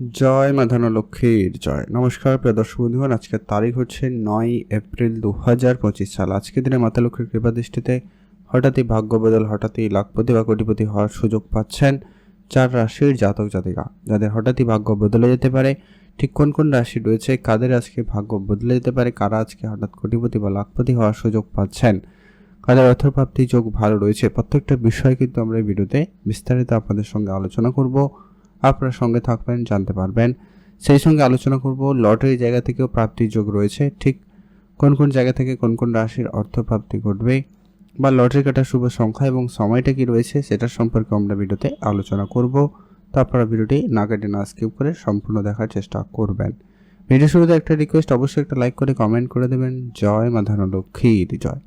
জয় মাধানা লক্ষ্মীর জয়। নমস্কার, প্রিয় দর্শক বন্ধুগণ আজকের তারিখ হচ্ছে নয় এপ্রিল দু হাজার পঁচিশ সাল। আজকের দিনে মাতা লক্ষ্মীর কৃপা দৃষ্টিতে হঠাৎই ভাগ্য বদল, হঠাৎই লাখপতি বা কোটিপতি হওয়ার সুযোগ পাচ্ছেন চার রাশির জাতক জাতিকা। যাদের হঠাৎই ভাগ্য বদলে যেতে পারে, ঠিক কোন কোন রাশি রয়েছে, কাদের আজকে ভাগ্য বদলে যেতে পারে, কারা আজকে হঠাৎ কোটিপতি বা লাখপতি হওয়ার সুযোগ পাচ্ছেন, কাদের অর্থপ্রাপ্তি যোগ ভালো রয়েছে, প্রত্যেকটা বিষয় কিন্তু আমরা এই ভিডিওতে বিস্তারিত আপনাদের সঙ্গে আলোচনা করব। আপনার সঙ্গে থাকবেন, জানতে পারবেন। সেই সঙ্গে আলোচনা করব, লটারি জায়গা থেকেও প্রাপ্তির যোগ রয়েছে। ঠিক কোন কোন জায়গা থেকে কোন কোন রাশির অর্থপ্রাপ্তি ঘটবে বা লটারি কাটার শুভ সংখ্যা এবং সময়টা কি রয়েছে সেটার সম্পর্কে আমরা ভিডিওতে আলোচনা করব। তো আপনারা ভিডিওটি না কেটে না স্কিপ করে সম্পূর্ণ দেখার চেষ্টা করবেন। ভিডিও শুরুতে একটা রিকোয়েস্ট অবশ্যই একটা লাইক করে কমেন্ট করে দেবেন। জয় মাধানো লক্ষ্মীর জয়।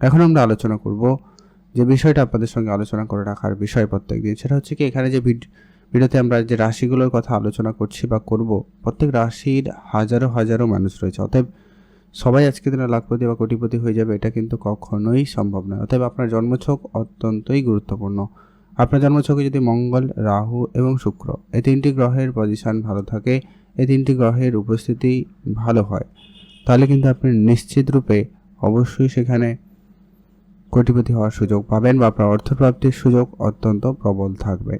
এখন আমরা আলোচনা করব যে বিষয়টা আপনাদের সঙ্গে আলোচনা করে রাখার বিষয় প্রত্যেক দিন। সেটা হচ্ছে কি, এখানে যে ভিড- ভিডিওতে আমরা যে রাশিগুলোর কথা আলোচনা করছি বা করব, প্রত্যেক রাশির হাজারো হাজারো মানুষ রয়েছে। অতএব সবাই আজকে দিনে লাখপতি বা কোটিপতি হয়ে যাবে, এটা কিন্তু কখনোই সম্ভব নয়। অতএব আপনার জন্মছক অত্যন্তই গুরুত্বপূর্ণ। আপনার জন্মছকে যদি মঙ্গল, রাহু এবং শুক্র, এই তিনটি গ্রহের পজিশন ভালো থাকে, এই তিনটি গ্রহের উপস্থিতি ভালো হয়, তাহলে কিন্তু আপনি নিশ্চিত রূপে অবশ্যই সেখানে কোটিপতি হওয়ার সুযোগ পাবেন বা আপনার অর্থপ্রাপ্তির সুযোগ অত্যন্ত প্রবল থাকবে।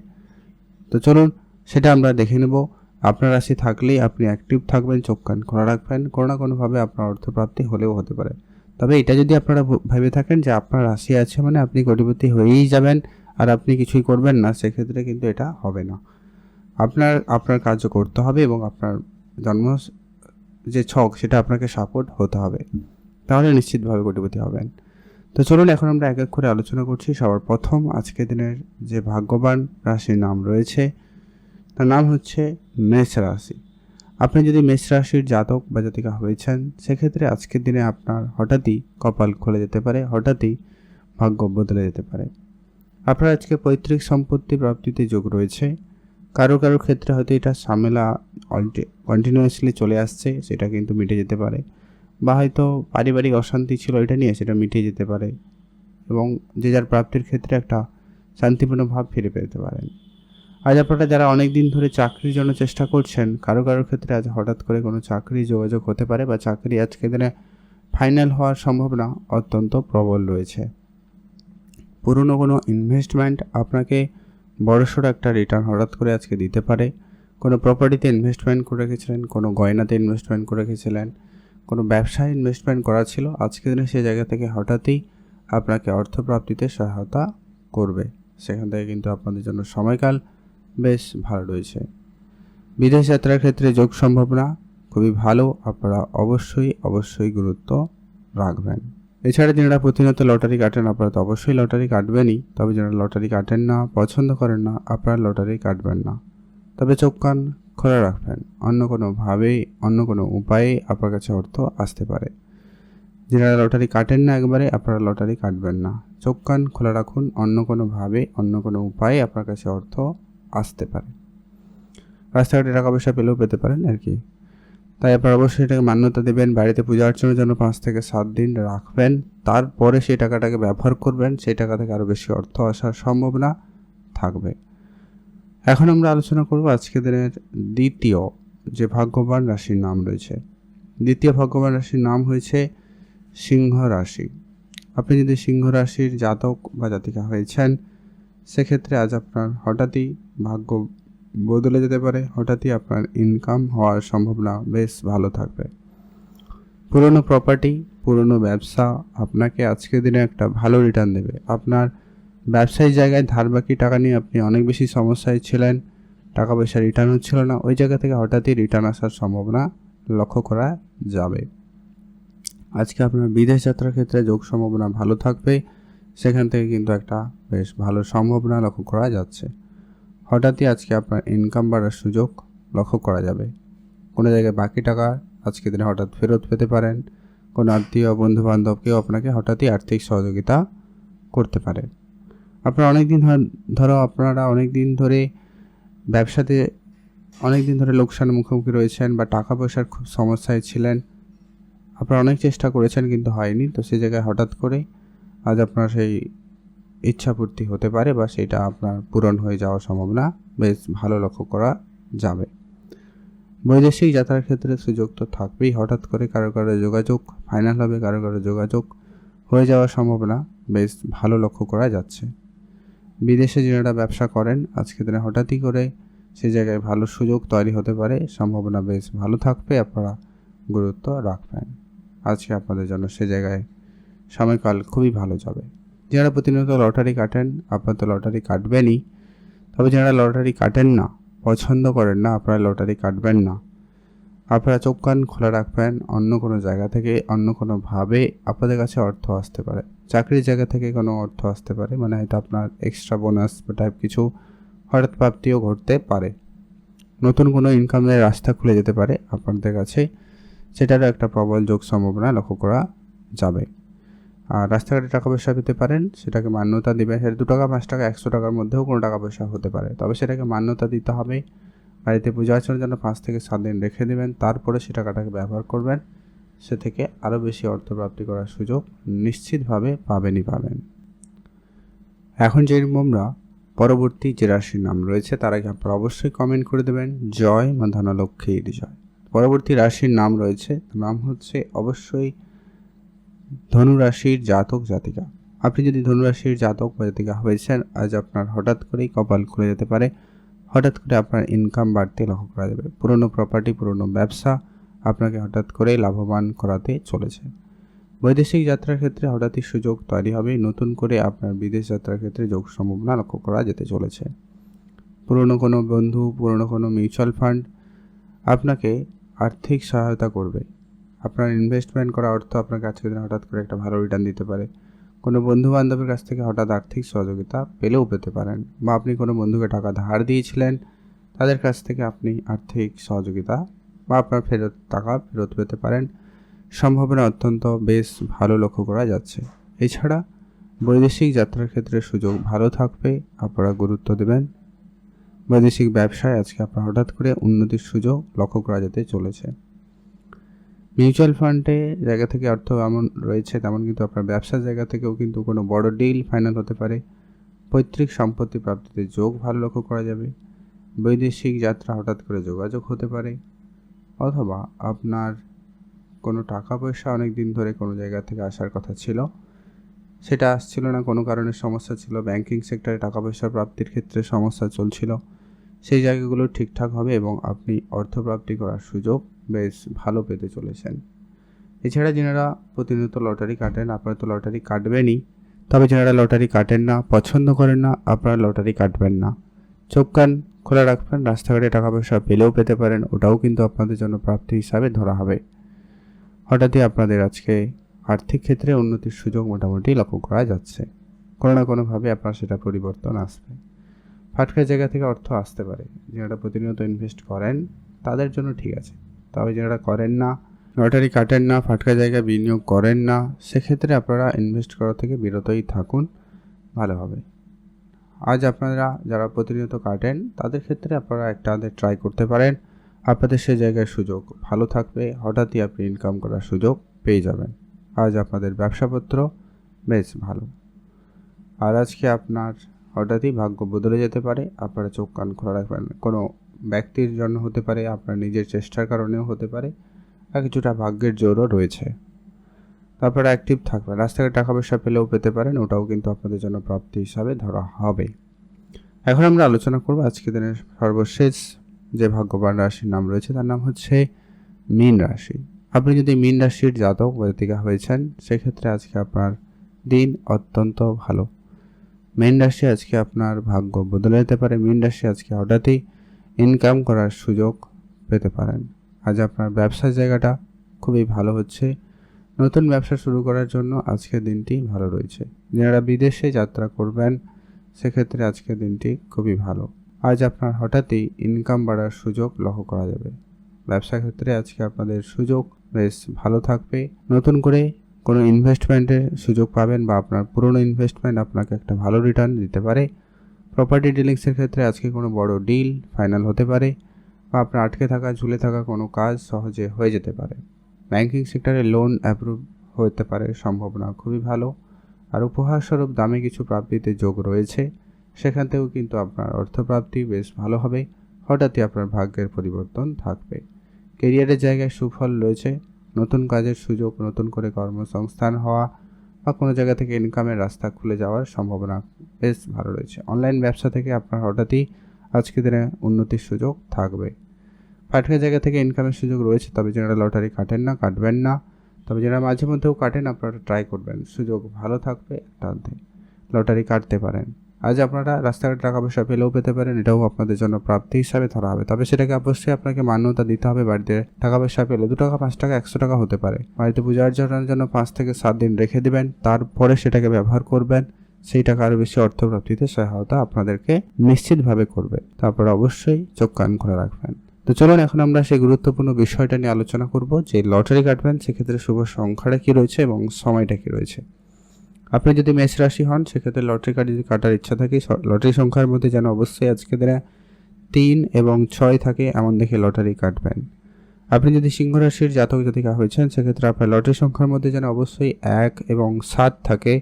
তো চলুন সেটা আমরা দেখে নেব। আপনার রাশি থাকলেই আপনি অ্যাক্টিভ থাকবেন, চোখ কান খোলা রাখবেন, কোনো না কোনোভাবে আপনার অর্থপ্রাপ্তি হলেও হতে পারে। তবে এটা যদি আপনারা ভেবে থাকেন যে আপনার রাশি আছে মানে আপনি কোটিপতি হয়েই যাবেন আর আপনি কিছুই করবেন না, সেক্ষেত্রে কিন্তু এটা হবে না। আপনার আপনার কার্য করতে হবে এবং আপনার জন্ম যে ছক সেটা আপনাকে সাপোর্ট হতে হবে। তাহলে নিশ্চিতভাবে কোটিপতি হবেন। তো চলুন এখন আমরা এক এক করে আলোচনা করছি সবার প্রথম আজকের দিনের যে ভাগ্যবান রাশির নাম রয়েছে, তার নাম হচ্ছে মেষ রাশি। আপনি যদি মেষ রাশির জাতক বা জাতিকা হয়েছেন, সেক্ষেত্রে আজকের দিনে আপনার হঠাৎই কপাল খুলে যেতে পারে, হঠাৎই ভাগ্য বদলে যেতে পারে। আপনার আজকে পৈতৃক সম্পত্তি প্রাপ্তিতে যোগ রয়েছে। কারও কারও ক্ষেত্রে হয়তো এটা ঝামেলা কন্টিনিউয়াসলি চলে আসছে, সেটা কিন্তু মিটে যেতে পারে। বা হয়তো পারিবারিক অশান্তি ছিল, এটা নিয়ে সেটা মিটে যেতে পারে এবং যে যার প্রাপ্তির ক্ষেত্রে একটা শান্তিপূর্ণ ভাব ফিরে পেতে পারেন। আজ আপনারা যারা অনেক দিন ধরে চাকরির জন্য চেষ্টা করছেন, কারও কারও ক্ষেত্রে আজ হঠাৎ করে কোনো চাকরি যোগাযোগ হতে পারে বা চাকরি আজকে দিনে ফাইনাল হওয়ার সম্ভাবনা অত্যন্ত প্রবল রয়েছে। পুরনো কোনো ইনভেস্টমেন্ট আপনাকে বড়সড় একটা রিটার্ন হঠাৎ করে আজকে দিতে পারে। কোনো প্রপার্টিতে ইনভেস্টমেন্ট করে রেখেছিলেন, কোনো গয়নাতে ইনভেস্টমেন্ট করে রেখেছিলেন কোনো ব্যবসায় ইনভেস্টমেন্ট করা ছিল, আজকের দিনে সেই জায়গা থেকে হঠাৎই আপনাকে অর্থপ্রাপ্তিতে সহায়তা করবে। সেখান থেকে কিন্তু আপনাদের জন্য সময়কাল বেশ ভালো রয়েছে। বিদেশ যাত্রার ক্ষেত্রে যোগ সম্ভাবনা খুবই ভালো, আপনারা অবশ্যই অবশ্যই গুরুত্ব রাখবেন। এছাড়া যারা প্রতিনিয়ত লটারি কাটেন, আপনারা তো অবশ্যই লটারি কাটবেনই। তবে যারা লটারি কাটেন না, পছন্দ করেন না, আপনারা লটারি কাটবেন না। তবে চোখ কান খোলা রাখবেন। অন্য কোনোভাবেই অন্য কোনো উপায়ে আপনার কাছে অর্থ আসতে পারে। যারা লটারি কাটেন না একবারে, আপনারা লটারি কাটবেন না। চোখ কান খোলা রাখুন, অন্য কোনোভাবে অন্য কোনো উপায়ে আপনার কাছে অর্থ আসতে পারে। রাস্তাঘাটে টাকা পয়সা পেলেও পেতে পারেন আর কি। তাই আপনারা অবশ্যই এটাকে মান্যতা দেবেন, বাড়িতে পূজা অর্চনার জন্য পাঁচ থেকে সাত দিন রাখবেন। তারপরে সেই টাকাটাকে ব্যবহার করবেন, সেই টাকা থেকে আরও বেশি অর্থ আসার সম্ভাবনা থাকবে। এখন আমরা আলোচনা করব আজকের দিনের দ্বিতীয় যে ভাগ্যবান রাশির নাম রয়েছে। দ্বিতীয় ভাগ্যবান রাশির নাম হয়েছে সিংহ রাশি। আপনি যদি সিংহ রাশির জাতক বা জাতিকা হয়েছেন, সেক্ষেত্রে আজ আপনার হঠাৎই ভাগ্য বদলে যেতে পারে, হঠাৎই আপনার ইনকাম হওয়ার সম্ভাবনা বেশ ভালো থাকবে। পুরনো প্রপার্টি পুরনো ব্যবসা আপনাকে আজকের দিনে একটা ভালো রিটার্ন দেবে। আপনার ব্যবসায়ী জায়গায় ধার বাকি টাকা নিয়ে আপনি অনেক বেশি সমস্যায় ছিলেন, টাকা পয়সা রিটার্ন হচ্ছিল না, ওই জায়গা থেকে হঠাৎই রিটার্ন আসার সম্ভাবনা লক্ষ্য করা যাবে। আজকে আপনার বিদেশ যাত্রার ক্ষেত্রে যোগ সম্ভাবনা ভালো থাকবে, সেখান থেকে কিন্তু একটা বেশ ভালো সম্ভাবনা লক্ষ্য করা যাচ্ছে। হঠাৎই আজকে আপনার ইনকাম বাড়ার সুযোগ লক্ষ্য করা যাবে। কোনো জায়গায় বাকি টাকা আজকে দিনে হঠাৎ ফেরত পেতে পারেন, কোনো আত্মীয় বন্ধু বান্ধবকেও আপনাকে হঠাৎই আর্থিক সহযোগিতা করতে পারে। আপনারা অনেক দিন ধরো আপনারা অনেক দিন ধরে ব্যবসাতে অনেক দিন ধরে লোকসানের মুখোমুখি রয়েছেন বা টাকা পয়সার খুব সমস্যায় ছিলেন। আপনারা অনেক চেষ্টা করেছেন কিন্তু হয়নি। তো সেই জায়গায় হঠাৎ করে আজ আপনার সেই ইচ্ছাপূর্তি হতে পারে বা সেটা আপনার পূরণ হয়ে যাওয়ার সম্ভাবনা বেশ ভালো লক্ষ্য করা যাবে। বৈদেশিক যাত্রার ক্ষেত্রে সুযোগ তো থাকবেই। হঠাৎ করে কারও কারও যোগাযোগ ফাইনাল হবে কারও কারও যোগাযোগ হয়ে যাওয়ার সম্ভাবনা বেশ ভালো লক্ষ্য করা যাচ্ছে। বিদেশে যারা ব্যবসা করেন, আজকে দিনে হঠাৎই করে সেই জায়গায় ভালো সুযোগ তৈরি হতে পারে, সম্ভাবনা বেশ ভালো থাকবে, আপনারা গুরুত্ব রাখবেন। আজকে আপনাদের জন্য সে জায়গায় সময়কাল খুবই ভালো যাবে। যারা প্রতিনিয়ত লটারি কাটেন, আপনার তো লটারি কাটবেনই। তবে যারা লটারি কাটেন না, পছন্দ করেন না, আপনারা লটারি কাটবেন না। আপনারা চোখ কান খোলা রাখবেন, অন্য কোনো জায়গা থেকে, অন্য কোনোভাবে আপনাদের কাছে অর্থ আসতে পারে। চাকরির জায়গা থেকে কোনো অর্থ আসতে পারে মানে হয়তো আপনার এক্সট্রা বোনাস বা টাইপ কিছু হঠাৎ প্রাপ্তিও ঘটতে পারে। নতুন কোনো ইনকামের রাস্তা খুলে যেতে পারে আপনাদের কাছে, সেটারও একটা প্রবল যোগ সম্ভাবনা লক্ষ্য করা যাবে। আর রাস্তাঘাটে টাকা পয়সা পেতে পারেন, সেটাকে মান্যতা দেবেন। সেটা দু টাকা, পাঁচ টাকা, একশো টাকার মধ্যেও কোনো টাকা পয়সা হতে পারে। তবে সেটাকে মান্যতা দিতে হবে বাড়িতে পূজা অর্চনার জন্য পাঁচ থেকে সাত দিন রেখে দেবেন। তারপরে সে টাকাটাকে ব্যবহার করবেন। সে থেকে আরও বেশি অর্থ প্রাপ্তি করার সুযোগ নিশ্চিতভাবে পাবেনই পাবেন। এখন যে আমরা পরবর্তী যে রাশির নাম রয়েছে, তার আগে আপনারা অবশ্যই কমেন্ট করে দেবেন। জয় মা ধনলক্ষ্মীর জয় পরবর্তী রাশির নাম রয়েছে নাম হচ্ছে অবশ্যই ধনুরাশির জাতক, জাতিকা। আপনি যদি ধনুরাশির জাতক বা জাতিকা হয়েছেন, আজ আপনার হঠাৎ করেই কপাল খুলে যেতে পারে। হঠাৎ করে আপনার ইনকাম বাড়তে লক্ষ্য করা যাবে। পুরনো প্রপার্টি পুরনো ব্যবসা আপনাকে হঠাৎ করেই লাভবান করাতে চলেছে। বৈদেশিক যাত্রার ক্ষেত্রে হঠাৎই সুযোগ তৈরি হবে। নতুন করে আপনার বিদেশ যাত্রার ক্ষেত্রে যোগ সম্ভাবনা লক্ষ্য করা যেতে চলেছে। পুরনো কোনো বন্ধু, পুরনো কোনো মিউচুয়াল ফান্ড আপনাকে আর্থিক সহায়তা করবে। আপনার ইনভেস্টমেন্ট করা অর্থ আপনার কাছে হঠাৎ করে একটা ভালো রিটার্ন দিতে পারে। কোনো বন্ধু বান্ধবের কাছ থেকে হঠাৎ আর্থিক সহযোগিতা পেলেও পেতে পারেন বা আপনি কোনো বন্ধুকে টাকা ধার দিয়েছিলেন, তাদের কাছ থেকে আপনি আর্থিক সহযোগিতা বা আপনার ফেরত টাকা ফেরত পেতে পারেন। সম্ভাবনা অত্যন্ত বেশ ভালো লক্ষ্য করা যাচ্ছে। এছাড়া বৈদেশিক যাত্রার ক্ষেত্রে সুযোগ ভালো থাকবে, আপনারা গুরুত্ব দেবেন। বৈদেশিক ব্যবসায় আজকে আপনার হঠাৎ করে উন্নতির সুযোগ লক্ষ্য করা যেতে চলেছে। মিউচুয়াল ফান্ডে জায়গা থেকে অর্থ এমন রয়েছে, তেমন কিন্তু আপনার ব্যবসার জায়গা থেকেও কিন্তু কোনো বড় ডিল ফাইনাল হতে পারে। পৈতৃক সম্পত্তি প্রাপ্তিতে যোগ ভালো লক্ষ্য করা যাবে। বৈদেশিক যাত্রা হঠাৎ করে যোগাযোগ হতে পারে। অথবা আপনার কোনো টাকা পয়সা অনেক দিন ধরে কোনো জায়গা থেকে আসার কথা ছিল, সেটা আসছিল না, কোনো কারণে সমস্যা ছিল ব্যাংকিং সেক্টরে টাকা পয়সা প্রাপ্তির ক্ষেত্রে সমস্যা চলছিল। সেই জায়গাগুলো ঠিকঠাক হবে এবং আপনি অর্থপ্রাপ্তি করার সুযোগ বেশ ভালো পেতে চলেছেন। এছাড়া যেনারা প্রতিনিয়ত লটারি কাটেন, আপনারা তো লটারি কাটবেনই। তবে যারা লটারি কাটেন না, পছন্দ করেন না, আপনারা লটারি কাটবেন না। চোখ কান খোলা রাখবেন, রাস্তাঘাটে টাকা পয়সা পেলেও পেতে পারেন, ওটাও কিন্তু আপনাদের জন্য প্রাপ্তি হিসাবে ধরা হবে। হঠাৎই আপনাদের আজকে আর্থিক ক্ষেত্রে উন্নতির সুযোগ মোটামুটি লক্ষ্য করা যাচ্ছে। কোনো না কোনোভাবে আপনার সেটা পরিবর্তন আসবে। ফাটকার জায়গা থেকে অর্থ আসতে পারে। যারা প্রতিনিয়ত ইনভেস্ট করেন, তাদের জন্য ঠিক আছে। তবে যারা করেন না লটারি কাটেন না ফাটকা জায়গায় বিনিয়োগ করেন না, সেক্ষেত্রে আপনারা ইনভেস্ট করা থেকে বিরতই থাকুন। ভালো হবে। আজ আপনারা যারা প্রতিনিয়ত কাটেন, তাদের ক্ষেত্রে আপনারা একটা আদের ট্রাই করতে পারেন। আপনাদের সে জায়গায় সুযোগ। ভালো থাকবে, হঠাৎই আপনি ইনকাম করার সুযোগ পেয়ে যাবেন। আজ আপনাদের ব্যবসাপত্র বেশ ভালো। আর আজকে আপনার হঠাৎই ভাগ্য বদলে যেতে পারে, আপনারা চোখ কান খোলা রাখবেন কোনো ব্যক্তির জন্য হতে পারে, আপনার নিজের চেষ্টার কারণেও হতে পারে, আর কিছুটা ভাগ্যের জোরও রয়েছে। তারপরে অ্যাক্টিভ থাকবেন। রাস্তায় টাকা পয়সা পেলেও পেতে পারেন, ওটাও কিন্তু আপনাদের জন্য প্রাপ্তি হিসাবে ধরা হবে। এখন আমরা আলোচনা করব আজকে দিনের সর্বশেষ যে ভাগ্যবান রাশির নাম রয়েছে, তার নাম হচ্ছে মীন রাশি। আপনি যদি মীন রাশির জাতক বা হয়েছেন, সেক্ষেত্রে আজকে আপনার দিন অত্যন্ত ভালো। মীন রাশি আজকে আপনার ভাগ্য বদলে যেতে পারে। মেন রাশি আজকে হঠাৎই ইনকাম করার সুযোগ পেতে পারেন। আজ আপনার ব্যবসার জায়গাটা খুবই ভালো হচ্ছে। নতুন ব্যবসা শুরু করার জন্য আজকের দিনটি ভালো রয়েছে। যারা বিদেশে যাত্রা করবেন, সেক্ষেত্রে আজকের দিনটি খুবই ভালো। আজ আপনার হঠাৎই ইনকাম বাড়ার সুযোগ লক্ষ্য করা যাবে। ব্যবসা ক্ষেত্রে আজকে আপনাদের সুযোগ বেশ ভালো থাকবে। নতুন করে কোনো ইনভেস্টমেন্টের সুযোগ পাবেন বা আপনার পুরনো ইনভেস্টমেন্ট আপনাকে একটা ভালো রিটার্ন দিতে পারে। প্রপার্টি ডিলিংসের ক্ষেত্রে আজকে কোনো বড় ডিল ফাইনাল হতে পারে বা আপনার আটকে থাকা, ঝুলে থাকা কোনো কাজ সহজে হয়ে যেতে পারে। ব্যাংকিং সেক্টরে লোন অ্যাপ্রুভ হতে পারে সম্ভাবনা খুবই ভালো। আর উপহারস্বরূপ দামে কিছু প্রাপ্তিতে যোগ রয়েছে। সেখান থেকেও কিন্তু আপনার অর্থপ্রাপ্তি বেশ ভালো হবে। হঠাৎই আপনার ভাগ্যের পরিবর্তন থাকবে। কেরিয়ারের জায়গায় সুফল রয়েছে। নতুন কাজের সুযোগ, নতুন করে কর্মসংস্থান হওয়া বা কোনো জায়গা থেকে ইনকামের রাস্তা খুলে যাওয়ার সম্ভাবনা বেশ ভালো রয়েছে। অনলাইন ব্যবসা থেকে আপনার হঠাৎই আজকের দিনে উন্নতির সুযোগ থাকবে। পাঠকের জায়গা থেকে ইনকামের সুযোগ রয়েছে, তবে যারা লটারি কাটেন না, কাটবেন না। তবে যারা মাঝে মধ্যেও কাটেন, আপনারা ট্রাই করবেন। সুযোগ ভালো থাকবে, একটা লটারি কাটতে পারেন। আজ আপনারা রাস্তাঘাটে টাকা পয়সা পেলেও পেতে পারেন, এটাও আপনাদের জন্য প্রাপ্তি হিসাবে ধরা হবে। তবে সেটাকে অবশ্যই আপনাকে মান্যতা দিতে হবে বাড়িতে। টাকা পয়সা পেলে দু টাকা, পাঁচ টাকা, একশো টাকা হতে পারে। বাড়িতে পূজা অর্চনার জন্য পাঁচ থেকে সাত দিন রেখে দিবেন। তারপরে সেটাকে ব্যবহার করবেন। সেই টাকা আরও বেশি অর্থপ্রাপ্তিতে সহায়তা আপনাদেরকে নিশ্চিতভাবে করবে। তারপর অবশ্যই চোখ কান করে রাখবেন। তো চলুন, এখন আমরা সেই গুরুত্বপূর্ণ বিষয়টা নিয়ে আলোচনা করব। যে লটারি কাটবেন, সেক্ষেত্রে শুভ সংখ্যাটা কী রয়েছে এবং সময়টা কী রয়েছে? আপনি যদি মেষ রাশি হন, সেক্ষেত্রে লটারি কার্ড যদি কাটার ইচ্ছা থাকে। লটারি সংখ্যার মধ্যে যেন অবশ্যই আজকে দিনে তিন এবং ছয় থাকে, এমন দেখে লটারি কাটবেন। আপনি যদি সিংহ রাশির জাতক জাতিকা হয়েছেন, সেক্ষেত্রে আপনার লটারি সংখ্যার মধ্যে যেন অবশ্যই এক এবং সাত থাকে,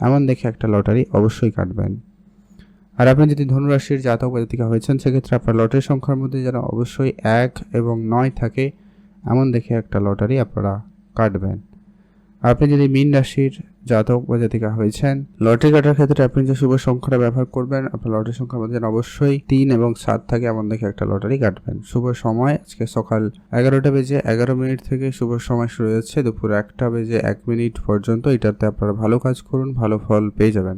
এমন দেখে একটা লটারি অবশ্যই কাটবেন। আর আপনি যদি ধনুরাশির জাতক জাতিকা হয়েছেন, সেক্ষেত্রে আপনার লটারি সংখ্যার মধ্যে যেন অবশ্যই এক এবং নয় থাকে, এমন দেখে একটা লটারি আপনারা কাটবেন। আপনি যদি মীন রাশির জাতক বা জাতিকা হয়েছেন, লটারি কাটার ক্ষেত্রে আপনি যে শুভ সংখ্যাটা ব্যবহার করবেন, আপনার লটারি সংখ্যার মধ্যে অবশ্যই তিন এবং সাত থাকে এমন দেখে একটা লটারি কাটবেন। শুভ সময় আজকে সকাল এগারোটা বেজে এগারো মিনিট থেকে শুভ সময় শুরু হচ্ছে দুপুর একটা বেজে এক মিনিট পর্যন্ত এটাতে আপনারা ভালো কাজ করুন, ভালো ফল পেয়ে যাবেন।